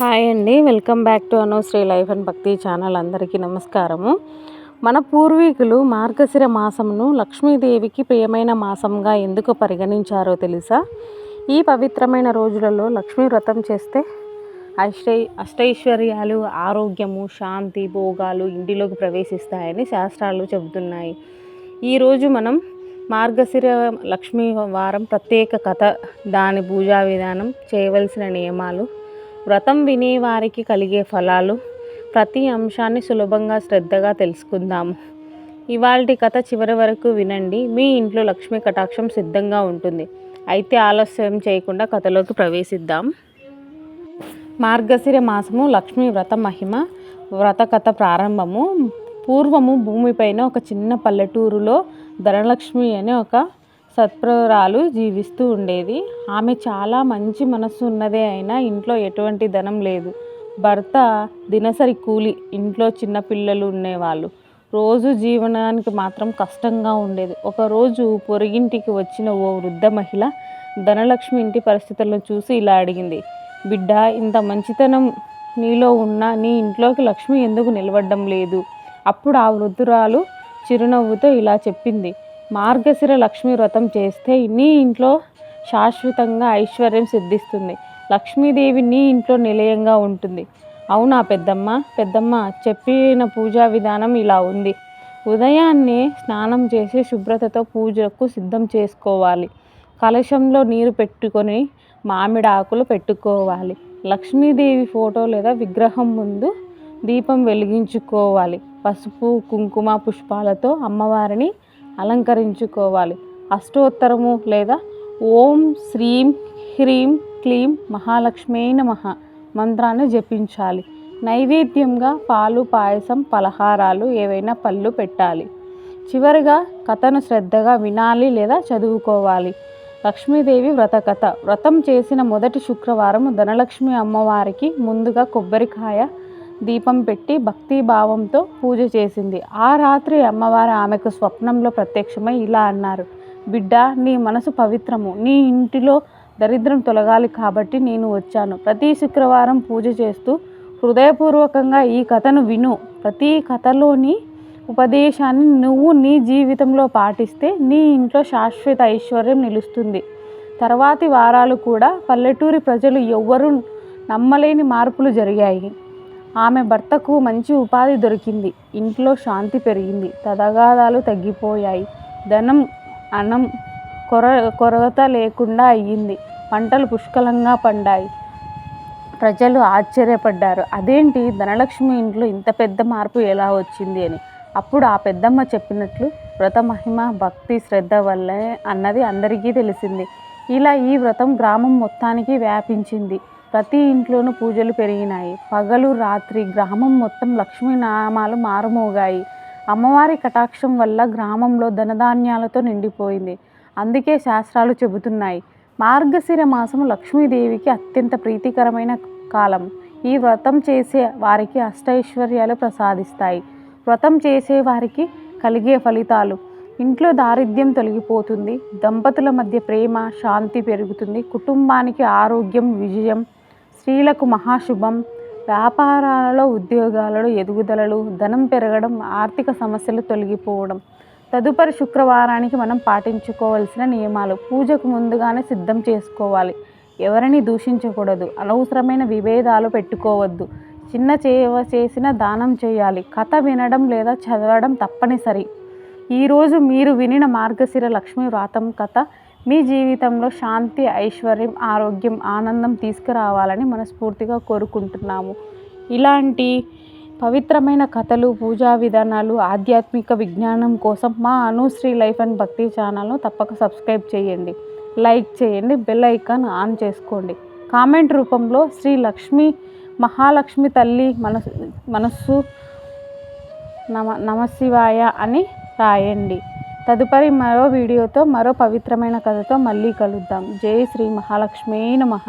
Hi అండి. Welcome back to Anushri life and Bhakti channel అందరికీ నమస్కారము. మన పూర్వీకులు మార్గశిర మాసమును లక్ష్మీదేవికి ప్రియమైన మాసంగా ఎందుకు పరిగణించారో తెలుసా? ఈ పవిత్రమైన రోజులలో లక్ష్మీ వ్రతం చేస్తే అష్టై అష్టైశ్వర్యాలు ఆరోగ్యము శాంతి భోగాలు ఇంటిలోకి ప్రవేశిస్తాయని శాస్త్రాలు చెబుతున్నాయి. ఈరోజు మనం మార్గశిర లక్ష్మీ వారం ప్రత్యేక కథ దాని పూజా విధానం చేయవలసిన నియమాలు వ్రతం వినేవారికి కలిగే ఫలాలు ప్రతి అంశాన్ని సులభంగా శ్రద్ధగా తెలుసుకుందాము. ఇవాళ కథ చివరి వరకు వినండి. మీ ఇంట్లో లక్ష్మీ కటాక్షం సిద్ధంగా ఉంటుంది. అయితే ఆలస్యం చేయకుండా కథలోకి ప్రవేశిద్దాం. మార్గశిర మాసము లక్ష్మీ వ్రత మహిమ వ్రత కథ ప్రారంభము. పూర్వము భూమిపైన ఒక చిన్న పల్లెటూరులో ధనలక్ష్మి అనే ఒక సత్ప్రరాలు జీవిస్తూ ఉండేది. ఆమె చాలా మంచి మనస్సు ఉన్నదే అయినా ఇంట్లో ఎటువంటి ధనం లేదు. భర్త దినసరి కూలి ఇంట్లో చిన్నపిల్లలు ఉండేవాళ్ళు. రోజు జీవనానికి మాత్రం కష్టంగా ఉండేది. ఒకరోజు పొరిగింటికి వచ్చిన ఓ వృద్ధ మహిళ ధనలక్ష్మి ఇంటి పరిస్థితులను చూసి ఇలా అడిగింది. బిడ్డ ఇంత మంచితనం నీలో ఉన్న నీ ఇంట్లోకి లక్ష్మి ఎందుకు నిలబడడం లేదు అప్పుడు ఆ వృద్ధురాలు చిరునవ్వుతో ఇలా చెప్పింది. మార్గశిర లక్ష్మీ వ్రతం చేస్తే నీ ఇంట్లో శాశ్వతంగా ఐశ్వర్యం సిద్ధిస్తుంది. లక్ష్మీదేవి నీ ఇంట్లో నిలయంగా ఉంటుంది. అవునా పెద్దమ్మ? పెద్దమ్మ చెప్పిన పూజా విధానం ఇలా ఉంది. ఉదయాన్నే స్నానం చేసి శుభ్రతతో పూజకు సిద్ధం చేసుకోవాలి. కలశంలో నీరు పెట్టుకొని మామిడి ఆకులు పెట్టుకోవాలి. లక్ష్మీదేవి ఫోటో లేదా విగ్రహం ముందు దీపం వెలిగించుకోవాలి. పసుపు కుంకుమ పుష్పాలతో అమ్మవారిని అలంకరించుకోవాలి. అష్టోత్తరము లేదా ఓం శ్రీం హ్రీం క్లీం మహాలక్ష్మీ నమ మంత్రాన్ని జపించాలి. నైవేద్యంగా పాలు పాయసం పలహారాలు ఏవైనా పళ్ళు పెట్టాలి. చివరిగా కథను శ్రద్ధగా వినాలి లేదా చదువుకోవాలి. లక్ష్మీదేవి వ్రత కథ వ్రతం చేసిన మొదటి శుక్రవారం ధనలక్ష్మి అమ్మవారికి ముందుగా కొబ్బరికాయ దీపం పెట్టి భక్తి భావంతో పూజ చేసింది. ఆ రాత్రి అమ్మవారు ఆమెకు స్వప్నంలో ప్రత్యక్షమై ఇలా అన్నారు. బిడ్డ నీ మనసు పవిత్రము. నీ ఇంటిలో దరిద్రం తొలగాలి కాబట్టి నేను వచ్చాను. ప్రతి శుక్రవారం పూజ చేస్తూ హృదయపూర్వకంగా ఈ కథను విను. ప్రతి కథలోని ఉపదేశాన్ని నువ్వు నీ జీవితంలో పాటిస్తే నీ ఇంట్లో శాశ్వత ఐశ్వర్యం నిలుస్తుంది. తర్వాతి వారాలు కూడా పల్లెటూరి ప్రజలు ఎవ్వరూ నమ్మలేని మార్పులు జరిగాయి. ఆమె భర్తకు మంచి ఉపాధి దొరికింది. ఇంట్లో శాంతి పెరిగింది. తగాదాలు తగ్గిపోయాయి. ధనం అన్నం కొర కొరత లేకుండా అయ్యింది. పంటలు పుష్కలంగా పండాయి. ప్రజలు ఆశ్చర్యపడ్డారు. అదేంటి? ధనలక్ష్మి ఇంట్లో ఇంత పెద్ద మార్పు ఎలా వచ్చింది? అని. అప్పుడు ఆ పెద్దమ్మ చెప్పినట్లు వ్రత మహిమ భక్తి శ్రద్ధ వల్లే అన్నది అందరికీ తెలిసింది. ఇలా ఈ వ్రతం గ్రామం మొత్తానికి వ్యాపించింది. ప్రతి ఇంట్లోనూ పూజలు పెరిగినాయి. పగలు రాత్రి గ్రామం మొత్తం లక్ష్మీనామాలు మారుమోగాయి. అమ్మవారి కటాక్షం వల్ల గ్రామంలో ధనధాన్యాలతో నిండిపోయింది. అందుకే శాస్త్రాలు చెబుతున్నాయి. మార్గశిర మాసం లక్ష్మీదేవికి అత్యంత ప్రీతికరమైన కాలం. ఈ వ్రతం చేసే వారికి అష్టైశ్వర్యాలు ప్రసాదిస్తాయి. వ్రతం చేసే వారికి కలిగే ఫలితాలు. ఇంట్లో దారిద్ర్యం తొలగిపోతుంది. దంపతుల మధ్య ప్రేమ శాంతి పెరుగుతుంది. కుటుంబానికి ఆరోగ్యం విజయం స్త్రీలకు మహాశుభం. వ్యాపారాలలో ఉద్యోగాలలో ఎదుగుదలలు ధనం పెరగడం ఆర్థిక సమస్యలు తొలగిపోవడం. తదుపరి శుక్రవారానికి మనం పాటించుకోవాల్సిన నియమాలు. పూజకు ముందుగానే సిద్ధం చేసుకోవాలి. ఎవరిని దూషించకూడదు. అనవసరమైన విభేదాలు పెట్టుకోవద్దు. చిన్న చేవ చేసిన దానం చేయాలి. కథ వినడం లేదా చదవడం తప్పనిసరి. ఈరోజు మీరు వినిన మార్గశిర లక్ష్మీ వ్రాతం కథ మీ జీవితంలో శాంతి ఐశ్వర్యం ఆరోగ్యం ఆనందం తీసుకురావాలని మనస్ఫూర్తిగా కోరుకుంటున్నాము. ఇలాంటి పవిత్రమైన కథలు పూజా విధానాలు ఆధ్యాత్మిక విజ్ఞానం కోసం మా అనుశ్రీ లైఫ్ అండ్ భక్తి ఛానల్ను తప్పక సబ్స్క్రైబ్ చేయండి. లైక్ చేయండి బెల్ ఐకాన్ ఆన్ చేసుకోండి. కామెంట్ రూపంలో శ్రీ లక్ష్మి మహాలక్ష్మి తల్లి మనసు మనస్సు నమ నమశివాయ అని రాయండి. తదుపరి మరో వీడియోతో మరో పవిత్రమైన కథతో మళ్ళీ కలుద్దాం. జై శ్రీ మహాలక్ష్మీ నమః.